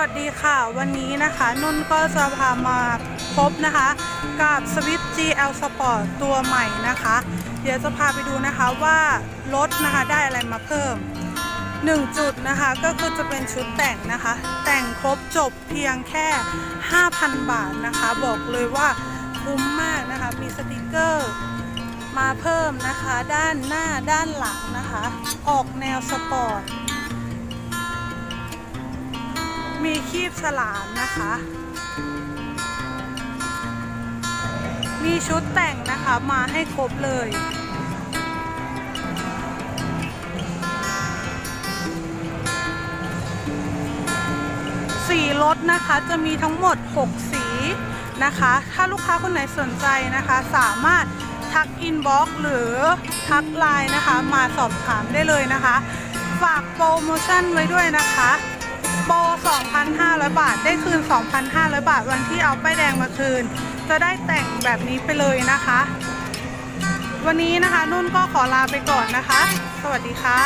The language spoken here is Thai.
วัสดีค่ะวันนี้นะคะนุ่นก็จะพามาพบนะคะ กับ Swift GL Sport ตัวใหม่นะคะ เดี๋ยวจะพาไปดูนะคะว่ารถนะคะได้อะไรมาเพิ่ม 1 จุดนะคะก็คือจะเป็นชุดแต่งนะคะ แต่งครบจบเพียงแค่ 5,000 บาทนะคะ บอกเลยว่าคุ้มมากนะคะ มีสติกเกอร์มาเพิ่มนะคะ ด้านหน้าด้านหลังนะคะ ออกแนวสปอร์ต มีคีบฉลามนะคะ มีชุดแต่งนะคะมาให้ครบเลย สีรถนะคะจะมีทั้งหมด 6 สีนะคะ ถ้าลูกค้าคนไหนสนใจนะคะ สามารถทักอินบ็อกซ์หรือทักไลน์นะคะ มาสอบถามได้เลยนะคะ ฝากโปรโมชั่นไว้ด้วยนะคะ 2,500 บาท ได้คืน 2,500 บาท วันที่เอาป้ายแดงมาคืน จะได้แต่งแบบนี้ไปเลยนะคะ วันนี้นะคะนุ่นก็ขอลาไปก่อนนะคะ สวัสดีค่ะ